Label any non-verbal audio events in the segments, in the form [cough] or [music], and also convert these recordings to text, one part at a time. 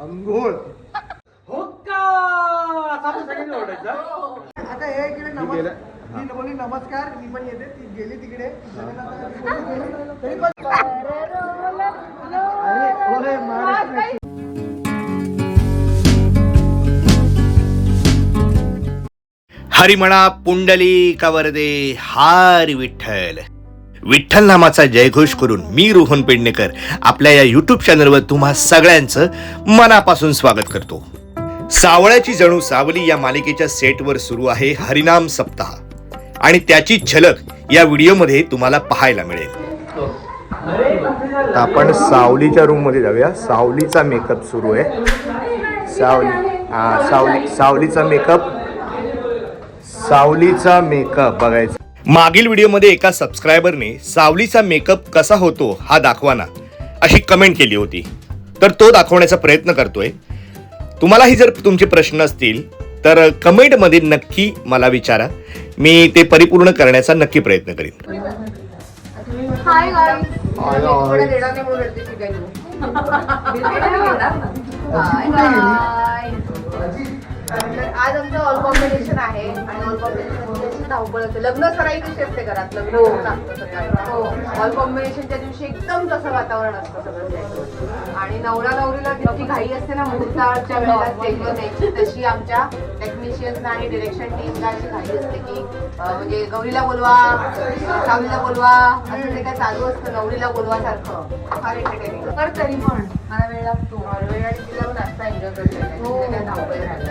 अंघोळ. हो आता हे इकडे बोलली नमस्कार मी पण येते ती गेली तिकडे. तरी पण- अरे, ओले महाराष्ट्र हरी म्हणा पुंडली कवरदे हारी विठ्ठल। विठ्ठल नामाचा जयघोष करून मी रोहन पेडणेकर आपल्या या युट्यूब चॅनलवर तुम्हा सगळ्यांचं मनापासून स्वागत करतो. सावळ्याची जणू सावली या मालिकेच्या सेटवर सुरू आहे हरिनाम सप्ताह. आणि त्याची झलक या व्हिडिओमध्ये तुम्हाला पाहायला मिळेल. आपण सावलीच्या रूममध्ये जाऊया. सावलीचा मेकअप सुरू आहे. सावली हा सावली सावलीचा मेकअप सावलीचा मेकअप बघायचा. मागील व्हिडिओमध्ये एका सबस्क्रायबरने सावलीचा मेकअप कसा होतो हा दाखवाना अशी कमेंट केली होती. तर तो दाखवण्याचा प्रयत्न करतोय. तुम्हालाही जर तुमचे प्रश्न असतील तर कमेंटमध्ये नक्की मला विचारा. मी ते परिपूर्ण करण्याचा नक्की प्रयत्न करीन. [laughs] आज आमचं ऑल कॉम्बिनेशन आहे आणि ऑल कॉम्बिनेशन धावपळ होते. लग्न सराई कशी असते घरात. लग्न असतं ऑल कॉम्बिनेशनच्या दिवशी एकदम तसं वातावरण असतं सगळं. आणि नवरा नवरीला जितकी घाई असते ना मुहूर्ताच्या वेळेला द्यायची तशी आमच्या टेक्निशियन्सना आणि डिरेक्शन टीमला अशी घाई असते की अं, म्हणजे गौरीला बोलवा सावलीला बोलवा असं ते काय चालू असतं नवरीला बोलवा सारखं फार एंटरटेनिंग तर तरी पण मला वेळ लागतो. वेळ आणि तिला पण असता एन्जॉय करते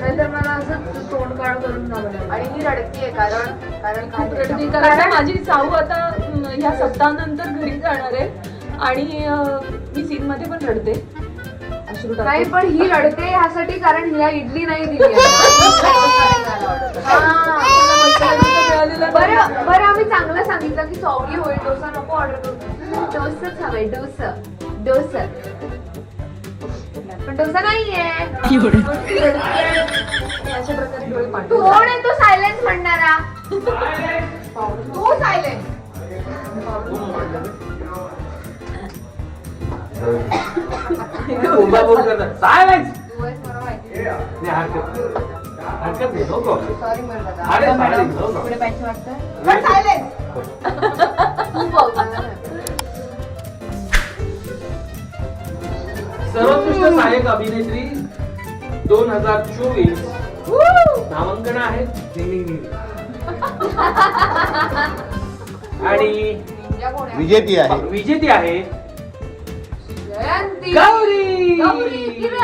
नाहीतर मला असं तोंड काळ करून जावं लागलं. आणि मी रडतीये कारण खूप माझी साऊ आता ह्या सप्ताहानंतर घरी जाणार आहे. आणि मी सीन मध्ये पण रडते. नाही पण ही रडते ह्यासाठी कारण हिला इडली नाही दिली [laughs] बरं बरं आम्ही चांगलं सांगितलं की सॉगी होईल डोसा नको ऑर्डर करू. डोसच हवंय डोस. डोस. पण डोसा नाहीये. अशा प्रकारे डोळे तू कोण आहे? तो सायलेन्स म्हणणारा. तू सायलेन्स बोंबाबोंब करतात सायलेन्स नाही हरकत हरकत नाही सॉरी म्हणलं अरे no problem. इकडे पाहिजे वाटतं सायलेन्स सहाय्यक अभिनेत्री. दोन हजार चोवीस. नामांकन आहे आणि? विजेती आहे. विजेती आहे. जयंती. गौरी. गौरी किरण.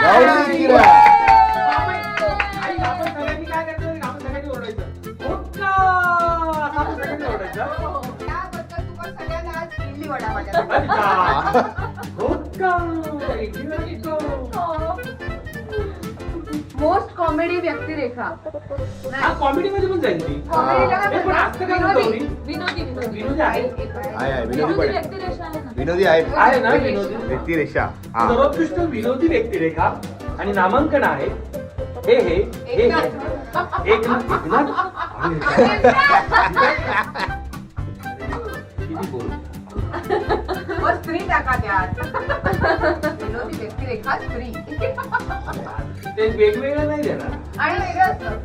गौरी मोस्ट कॉमेडी व्यक्तिरेखा. हा कॉमेडी मध्ये पण जाईल ती. कॉमेडीला काय हे पण म्हणतात? विनोदी. विनोदी विनोदी. विनोदी आहे? आहे आहे. विनोदी पण आहे. व्यक्तिरेषा आहे ना. विनोदी आहेत आहे ना विनोदी? व्यक्तिरेषा हा. सर्वोत्कृष्ट विनोदी व्यक्तिरेखा आणि नामांकन आहे. हे हे हे हे. एकनाथ. किती बोल? व स्त्री टाका त्यात. विनोदी व्यक्तिरेखा स्त्री ते वेगवेगळं नाही देणार. आणि वेगळं असतं.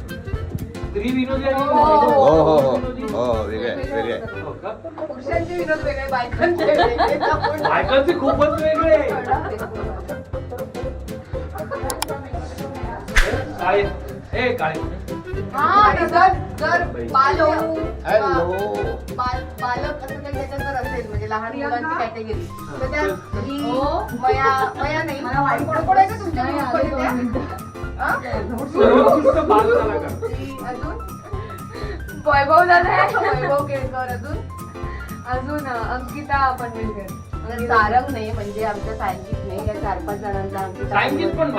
स्त्री विनोदी आणि हो, हो हो. हो विनोदी. हो वेगळे वेगळे हो का? पुरुषांचे विनोद वेगळे बायकांचे वेगळे. त्यामुळे- बायकांचे खूपच वेगळे. काळे ए काळे हा जर जर हॅलो. बाल बालक असं काही त्याच्यात जर असेल म्हणजे लहान मुलांची कॅटेगरी तर त्या ही मया मया नाही. मला वाईट कोण कोण आहे का तुमच्या ग्रुपमध्ये त्या? हा? सर्वोत्कृष्ट बालकलाकार ही अजून? वैभव दादा आहे. वैभव केळकर अजून? अजून अं, अंकिता पनवेलकर. म्हणजे तारंगने म्हणजे आमच्या सायंटिस्टने या चार पाच जणांचा आमची सायंटिस्ट पण.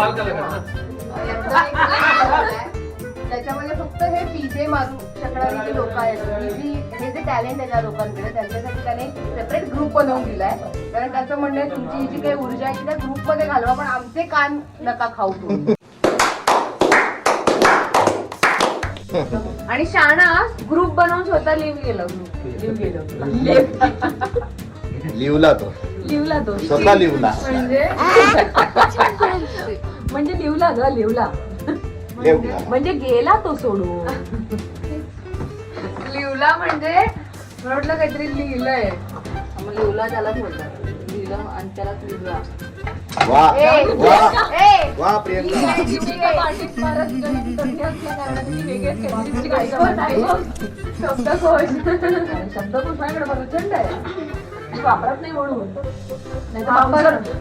त्याच्यामध्ये फक्त हे पीजे मारू शकणारी जी लोक आहेत. ही जी जे टॅलेंट आहे ज्या लोकांकडे त्यांच्यासाठी त्याने सेपरेट ग्रुप बनवून दिलाय. कारण त्याचं म्हणणं आहे तुमची जी काही ऊर्जा आहे ती त्या ग्रुपमध्ये घालवा पण आमचे कान नका खाऊ तुम्ही. [laughs] आणि शाणा ग्रुप बनवून स्वतः लिव्ह गेलं ग्रुप लिव्ह गेलं. [laughs] लिवला तो. लिवला तो. स्वतः लिवला. म्हणजे म्हणजे लिवला ग लिवला. लिवला. म्हणजे गेला तो सोडून. लिवला म्हणजे मला वाटलं काहीतरी लिहिलंय. मग लिवला त्यालाच बोलतात लिहिलं आणि त्यालाच लिवला वा. प्रियंका. [laughs] शब्दकोश शब्दकोश माझ्याकडे प्रचंड आहे. वापरत नाही म्हणून. नाही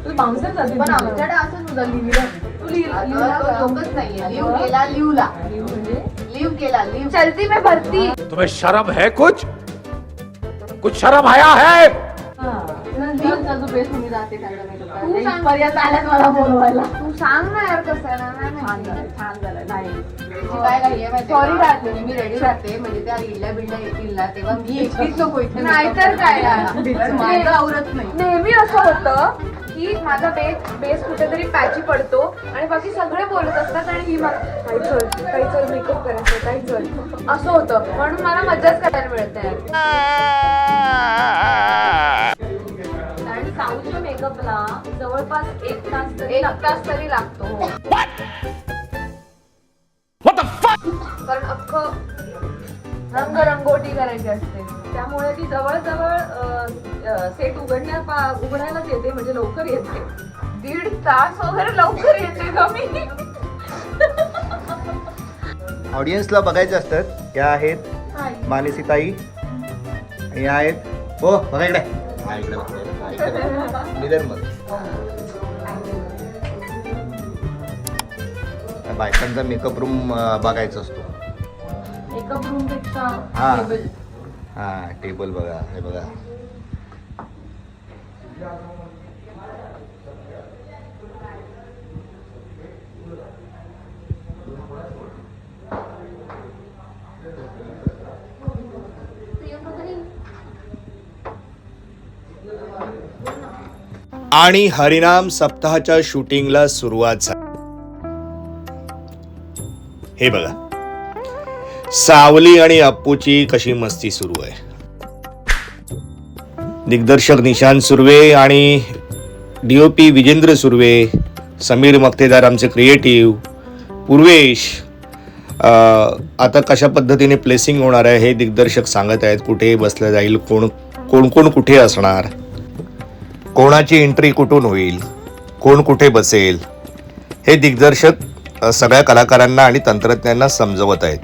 तू बाउन्सर जाते पण आमच्याकडे असंच होतं लिहिलं तू लिहिला. नाहीये केला म्हणजे केला लिव चलती में भरती. तुम्हें शर्म है कुछ? कुछ शर्म आया है? मला बोलवायला तू सांग ना यार कसं आहे ना छान झालं नाही काय सॉरी राहते मी रेडी राहते म्हणजे त्या इल्ल्या बिल्ल्या येतील ना तेव्हा मी एकटीच नको इथे नाहीतर काय माझं आवरत नाही नेहमी असं होतं. की माझा बेस बेस कुठेतरी पॅची पडतो आणि बाकी सगळे बोलत असतात आणि ही मला काही चल काही चल मेकअप करायचं काही चल असं होतं म्हणून मला मजाच करायला मिळत नाही मेकअपला जवळपास एक तास तरी एक लागतो. तास तरी लागतो हो. कारण अख्खं रंगरंगोटी करायची असते. त्यामुळे ती जवळजवळ सेट उघडण्या पा- उघडायलाच येते म्हणजे लवकर येते. दीड तास वगैरे लवकर येते का मी. ऑडियन्सला बघायचं असतात या आहेत मानसीताई या आहेत हो बघा इकडे. हा, इकडे या बायकांचा मेकअप रूम बघायचा असतो. मेकअप रूमपेक्षा हा. हा टेबल बघा हे बघा. आणि हरिनाम सप्ताहाच्या शूटिंगला सुरुवात झाली हे बघा. सावली आणि अप्पूची कशी मस्ती सुरू आहे. दिग्दर्शक निशांत सुर्वे आणि डीओपी विजेंद्र सुर्वे समीर मक्तेदार आमचे क्रिएटिव्ह पूर्वेश आता कशा पद्धतीने प्लेसिंग होणार आहे हे दिग्दर्शक सांगत आहेत कुठे बसलं जाईल कोण कोण कोण कुठे असणार? कोणाची एंट्री कुठून होईल? कोण कुठे बसेल? हे दिग्दर्शक सगळ्या कलाकारांना आणि तंत्रज्ञांना समजवत आहेत.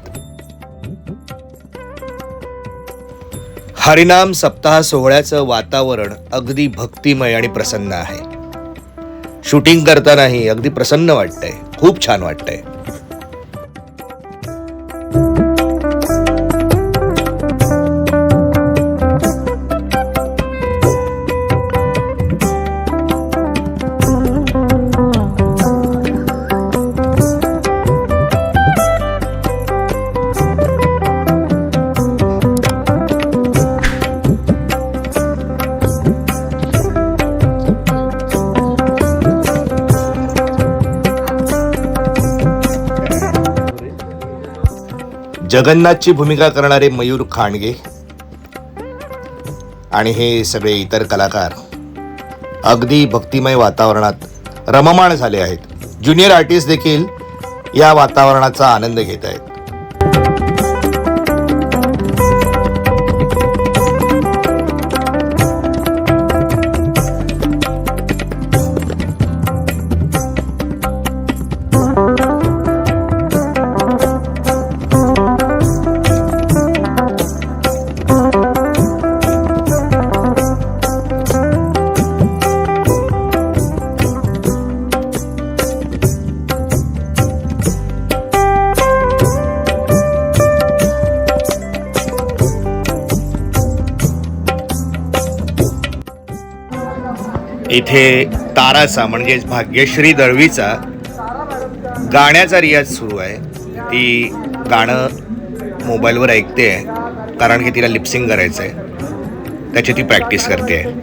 हरिनाम सप्ताह सोहळ्याचं वातावरण अगदी भक्तिमय आणि प्रसन्न आहे. शूटिंग करतानाही अगदी प्रसन्न वाटतंय. खूप छान वाटतंय. जगन्नाथची भूमिका करणारे मयूर खांडगे आणि हे सगळे इतर कलाकार अगदी भक्तिमय वातावरणात रममाण झाले आहेत. ज्युनियर आर्टिस्ट देखील या वातावरणाचा आनंद घेत आहेत. इथे ताराचा म्हणजेच भाग्यश्री दळवीचा गाण्याचा रियाज सुरू आहे. ती गाणं मोबाईलवर ऐकते आहे कारण की तिला लिपसिंग करायचं आहे. त्याची ती प्रॅक्टिस करते आहे.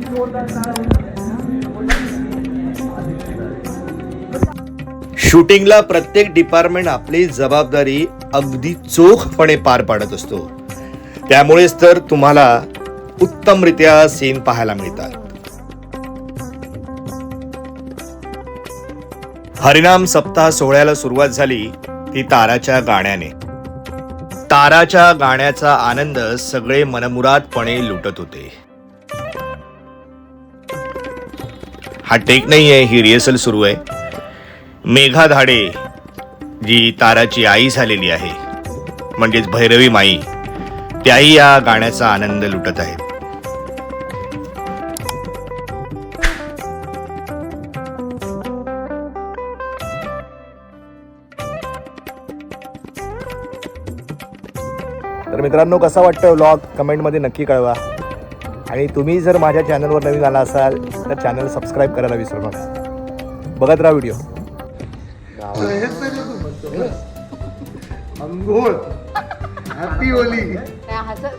शूटिंगला प्रत्येक डिपार्टमेंट आपली जबाबदारी अगदी चोखपणे पार पाडत असतो. त्यामुळेच तर तुम्हाला उत्तमरित्या सीन पाहायला मिळतात. हरिनाम सप्ताह सोहळ्याला सुरुवात झाली ती ताराच्या गाण्याने. ताराच्या गाण्याचा आनंद सगळे मनमुरादपणे लुटत होते. हा टेक नाही आहे ही रिहर्सल सुरू आहे. मेघा धाडे जी ताराची आई झालेली आहे म्हणजेच भैरवी माई त्याही या गाण्याचा आनंद लुटत आहेत. मित्रांनो कसा वाटतं व्लॉग कमेंटमध्ये नक्की कळवा. आणि तुम्ही जर माझ्या चॅनलवर नवीन आला असाल तर चॅनल सबस्क्राईब करायला विसरू नका. बघत राहा व्हिडिओ. अंघोळ. हॅपी होली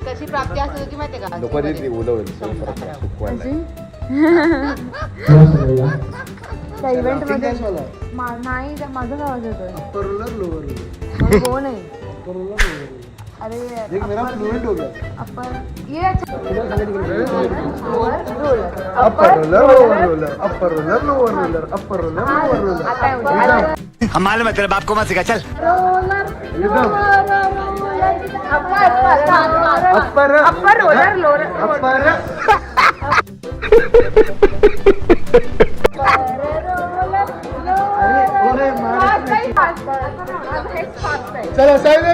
कशी प्राप्ती असत होती माहितीये का? त्या इव्हेंटमध्ये Nothing मला. मा- नाही त्या माझाच आवाज येतोय हो अपर अरे देख मेरा फ्लुएंट हो गया आपण ये अच्छा upper roller lower roller upper roller lower roller upper roller lower roller. हम मालूम है तेरे बाप को मत सिखा चल एकदम upper, upper, upper upper roller lower upper चला लोअर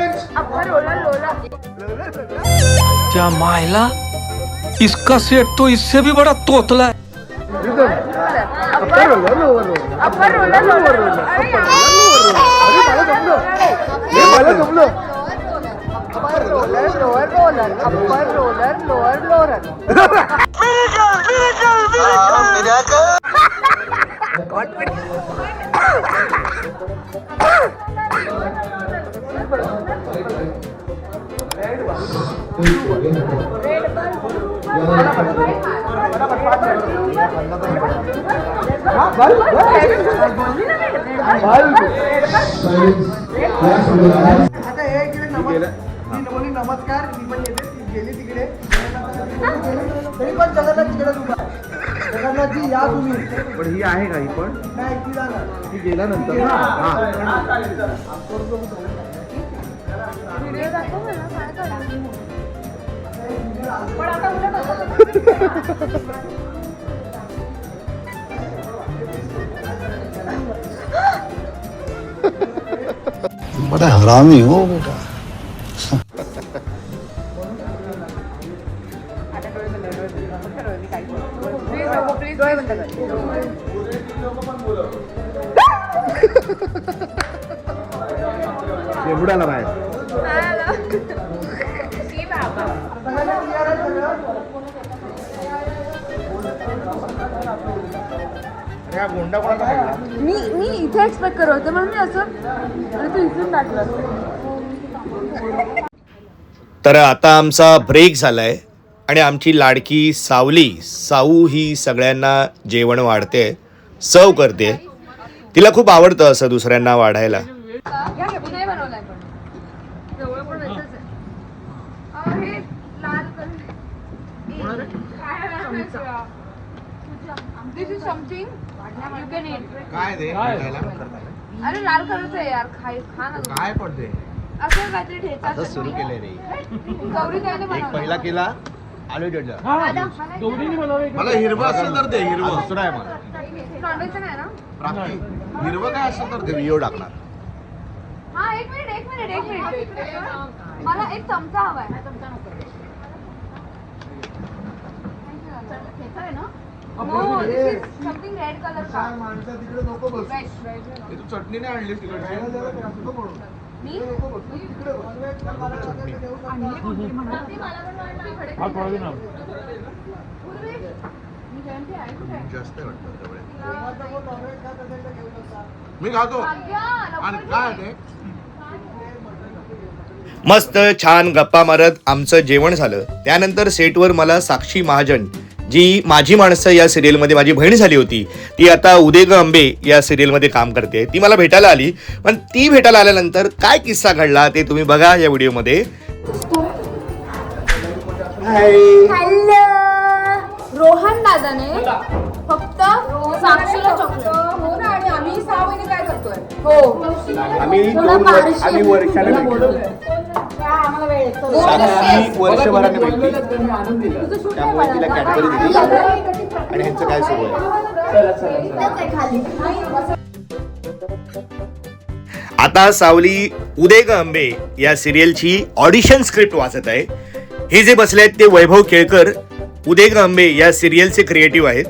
क्या मायला इसका सेट तो इससे भी बड़ा तोतला है। [laughs] नमस्कार मी पण येते गेली तिकडे तरी पण चला तिकडे जगन्नाथजी या तुम्ही? पण ही आहे का ही पण? नाही ती जाणार ती गेल्यानंतर ना? हा. बड़ा हरामी हो बेटा। डोळे बंद कर एवढ्याला बाहेर. हा मी मी इथे एक्सपेक्ट करत होते म्हणून मी असं तू इथून टाकलं. तर आता आमचा ब्रेक झालाय. आणि आमची लाडकी सावली साऊ ही सगळ्यांना जेवण वाढते सर्व करते. तिला खूप आवडतं असं दुसऱ्यांना वाढायला. हे काय ते? खायला? अरे लाल कलरचं आहे यार. खाय खा ना तू. काय पडते असं काहीतरी ठेचा सुरू केलंय रे. गौरी बनवलं पहिला केला आलू बनवलं मला हिरवं असेल तर दे हिरवं. दुसरं आहे मला. नॉनव्हेजचं नाही ना? प्राप्ती हिरवं काय असेल तर दे व्हिडिओ टाकणार. हा एक मिनिट एक मिनिट एक मिनिट. मला एक चमचा हवाय. No, this is something red color का? चार माणसं तिकडे नको बसू. तू चटणी नाही आणली तिकडची मी? हा जास्त. मी खातो. आणि काय. ते? मस्त छान गप्पा मारत आमचं जेवण झालं. त्यानंतर सेटवर मला साक्षी महाजन. जी माझी माणसं या सिरियलमध्ये माझी बहीण झाली होती ती आता उदय ग अंबे या सिरियलमध्ये काम करते. ती मला भेटायला आली पण ती भेटायला आल्यानंतर काय किस्सा घडला ते तुम्ही बघा या व्हिडिओमध्ये. हॅलो रोहन दादाने फक्त साक्षीला चॉकलेट. हो ना आणि आम्ही सहा महिने काय हो. आम्ही दोन वर्ष साक्षी वर्षभराने भेटली त्यामुळे तिला कॅडबरी दिली. आणि ह्यांचं काय सुरू आहे? आता सावली उदय ग अंबे या सिरियलची ऑडिशन स्क्रिप्ट वाचत आहे. हे जे बसले आहेत ते वैभव केळकर उदय ग अंबे या सिरियलचे क्रिएटिव्ह आहेत.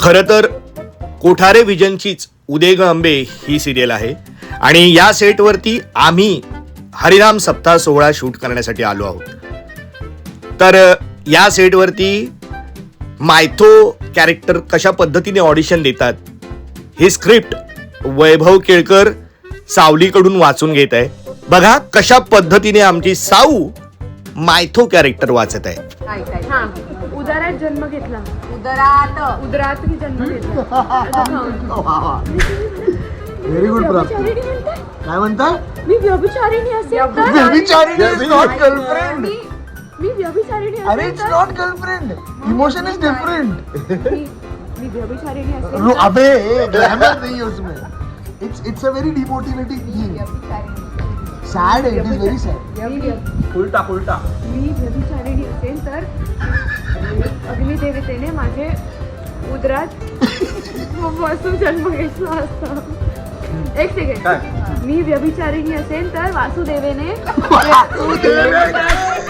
खरं तर कोठारे विजनचीच उदय ग अंबे ही सिरियल आहे. आणि या सेटवरती आम्ही हरिनाम सप्ताह सोहळा शूट करण्यासाठी आलो आहोत. तर या सेटवरती मायथो कॅरेक्टर कशा पद्धतीने ऑडिशन देतात ही स्क्रिप्ट वैभव केळकर सावलीकडून वाचून घेत आहे. बघा कशा पद्धतीने आमची साऊ मायथो कॅरेक्टर वाचत आहे. हा. उदरात जन्म घेतला. उदरात. उदरात मी जन्म घेतला. [laughs] व्हेरी गुड प्राप्ती काय म्हणता मी व्यभिचारिणी असेल तर व्यभिचारिणी इज नॉट गर्लफ्रेंड मी मी व्यभिचारिणी अरे असेल इट्स तर not girlfriend emotion is different मी मी व्यभिचारिणी असेल तर अबे ग्लैमर नहीं है उसमें. It's it's a very demotivating thing sad है इट इज वेरी सैड उलटा उलटा. मी व्यभिचारिणी असेल तर अग्निदेवतेने माझे उदरात [laughs] बसून जन्म घेतला असता. एक सेकंड मी व्यभिचारिणी असेल तर वासुदेवेने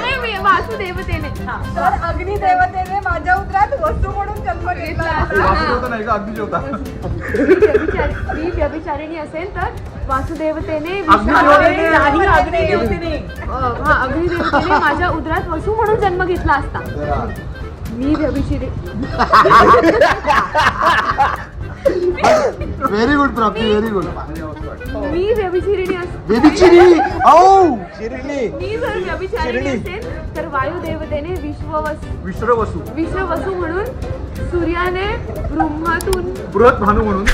नाही, मी- वासुदेवतेने. हा. तर अग्निदेवतेने माझ्या उदरात वस्तू म्हणून जन्म घेतला. होता नाही का? अगदी जेवता मी व्यभिचारी- मी व्यभिचारिणी असेल तर वासुदेवतेने अग्निदेवतेने. विषारी- नाही, अग्निदेवतेने. अं, हा अग्निदेवतेने माझ्या उदरात वसू म्हणून जन्म घेतला असता. मी व्यभिचारी [laughs] very good Prapti very good मी व्यभिचारिणी अस बेबी चिरी औ! चिरणी मी जर व्यभिचारिणी असेल तर वायुदेवतेने विश्ववस. विश्रवसू विश्ववसू म्हणून सूर्याने ब्रह्मातून बृहत भानू म्हणून.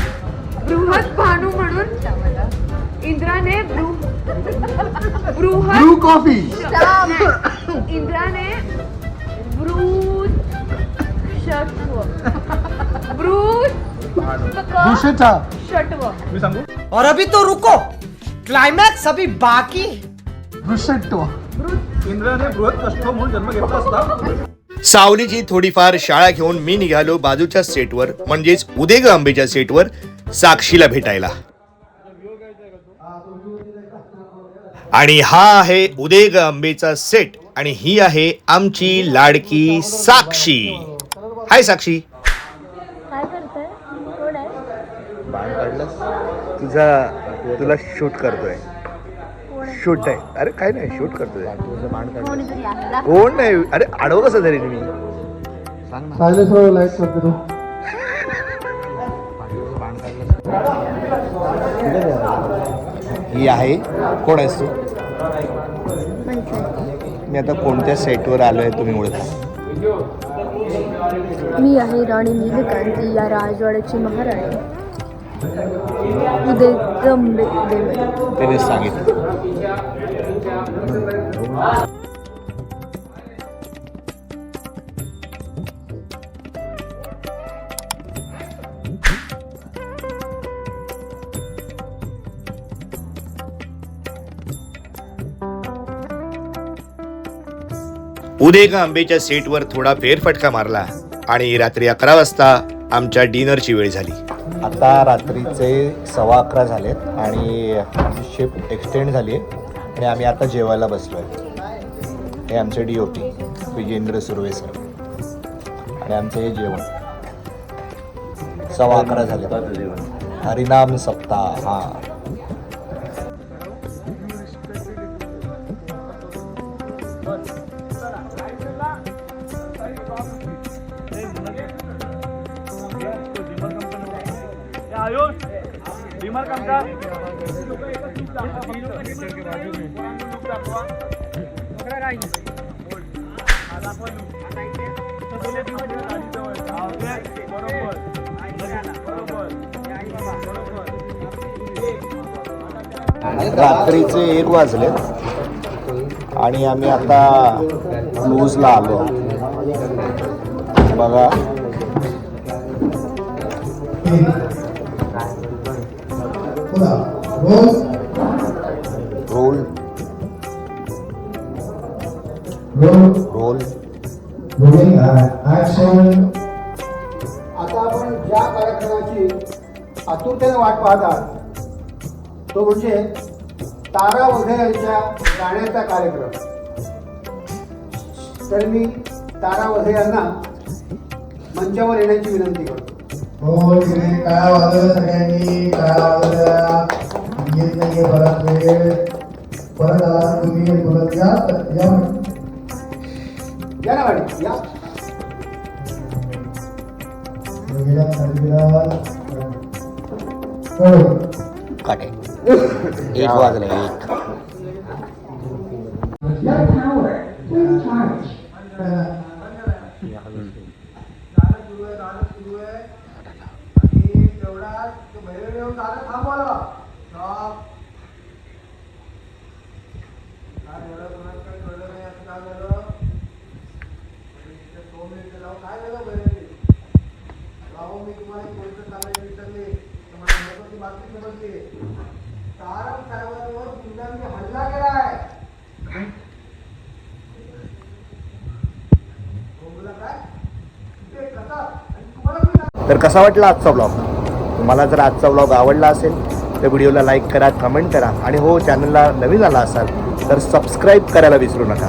बृहत भानू म्हणून इंद्राने बृ- बृहत ब्लू कॉफी. इंद्राने बृहत षट्व षट्व मी सांगू? और अभी तो रुको। क्लाइमैक्स अभी बाकी दृश्यत्व इंद्राने बृहत कष्ट म्हणून जन्म घेतला असता. सावलीची थोडीफार शाळा घेऊन मी निघालो बाजूच्या सेटवर म्हणजेच उदेग आंबेच्या सेटवर साक्षीला भेटायला. आणि हा आहे उदेग आंबेचा सेट आणि ही आहे आमची लाडकी साक्षी. हाय साक्षी काय करताय कोण आहे बाण काढलंस तुझा तुला शूट करतोय. शूट आहे अरे काय नाही शूट करतोय. कोण नाही? अरे आडव कसं तरी तुम्ही. ही आहे. कोण आहेस तू? मी आता कोणत्या सेटवर आलोय तुम्ही ओळखा मी आहे राणी नीलकांती या राजवाड्याची महाराणी. उदय त्याने सांगितलं. उदय आंबेच्या सेटवर थोडा फेरफटका मारला आणि रात्री अकरा वाजता आमच्या डिनरची वेळ झाली. आता रात्रीचे सव्वा अकरा झालेत आणि आमची शिफ्ट एक्सटेंड झाली आहे. आणि आम्ही आता जेवायला बसलो आहे हे आमचे D O P Vijendra Surve sir आणि आमचं हे जेवण. सव्वा अकरा झाले. हरिनाम सप्ताह. हा. रात्रीचे एक वाजले आणि आम्ही आता क्लूजला आलो. बघा. रोल रोल आता आपण ज्या कार्यक्रमाची आतुरतेने वाट पाहत आहात तो म्हणजे तारा वघे यांच्या गाण्याचा कार्यक्रम. तर मी तारा वघे यांना मंचावर येण्याची विनंती करतो. हो तिकडे काय वाजवलं सगळ्यांनी. काय वाजवल्या. येत नाहीये वेळ परत आला तुम्ही परत या. या ना मॅडम या. गेल्या हो काटे. एक वाजले एक. गाणं सुरू आहे गाणं सुरू आहे आणि तेवढ्यात तो भैरव येऊन गाणं थांबवलं Stop. काय झालं कोणाकडे कळलं नाही असं काय झालं आणि तिथे दोन मिनिटं लावून काय झालं भैरवी राहू मी तुम्हाला एक गोष्ट सांगायची विसरली तुम्हाला महत्वाची बातमी समजली तारक साहेबांवर गुंडांनी हल्ला केलाय बोंबला काय ते कसा आणि तुम्हाला मी सांगतो. तर कसा वाटला आजचा ब्लॉग तुम्हाला जर आजचा ब्लॉग आवडला असेल तर व्हिडिओला लाईक करा कमेंट करा. आणि हो चॅनलला नवीन आला असाल तर सबस्क्राईब करायला विसरू नका.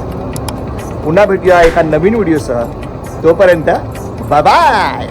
पुन्हा भेटूया एका नवीन व्हिडिओसह तोपर्यंत बाय